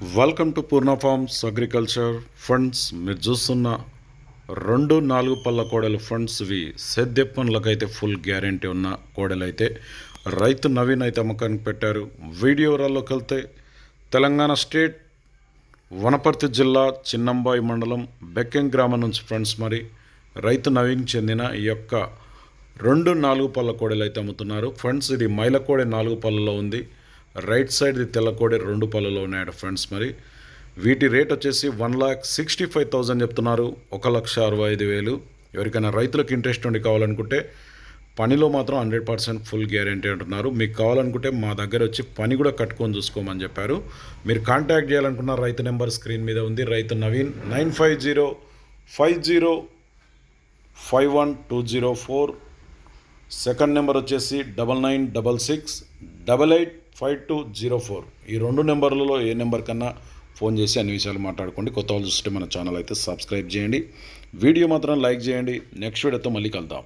Welcome to Purna farms agriculture funds మీరు చూస్తున్న రెండు నాలుగు పళ్ళ కోడలు ఫండ్స్ ఇవి సేద్య పనులకైతే ఫుల్ గ్యారంటీ ఉన్న కోడలు అయితే రైతు నవీన్ అయితే అమ్మకానికి పెట్టారు. వీడియో వివరాల్లోకి వెళ్తే తెలంగాణ స్టేట్ వనపర్తి జిల్లా చిన్నంబాయి మండలం బెక్కెం గ్రామం నుంచి ఫ్రెండ్స్ మరి రైతు నవీన్ చెందిన ఈ యొక్క రెండు నాలుగు పళ్ళ కోడలు అయితే అమ్ముతున్నారు. ఫ్రెండ్స్ ఇది మైలకోడే నాలుగు పళ్ళలో ఉంది. రైట్ సైడ్ ది తెల్లకోడి రెండు పళ్ళలో ఉన్నాయట ఫ్రెండ్స్ మరి. వీటి రేట్ వచ్చేసి one lakh sixty five thousand చెప్తున్నారు. ఒక లక్ష అరవై ఐదు వేలు. ఎవరికైనా రైతులకు ఇంట్రెస్ట్ ఉండి కావాలనుకుంటే పనిలో మాత్రం హండ్రెడ్ పర్సెంట్ ఫుల్ గ్యారంటీ అంటున్నారు. మీకు కావాలనుకుంటే మా దగ్గర వచ్చి పని కూడా కట్టుకొని చూసుకోమని చెప్పారు. మీరు కాంటాక్ట్ చేయాలనుకున్న రైతు నెంబర్ స్క్రీన్ మీద ఉంది. రైతు Naveen nine five zero five zero five one two zero four. Second number వచ్చేసి double nine double six double eight five two zero four. ఈ రెండు నెంబర్లలో ఏ నెంబర్ కన్నా ఫోన్ చేసి అన్ని విషయాలు మాట్లాడుకోండి కొత్త వాళ్ళు చూస్తే మన ఛానల్ అయితే సబ్స్క్రైబ్ చేయండి. వీడియో మాత్రం లైక్ చేయండి. నెక్స్ట్ వీడియోతో మళ్ళీ కలుద్దాం.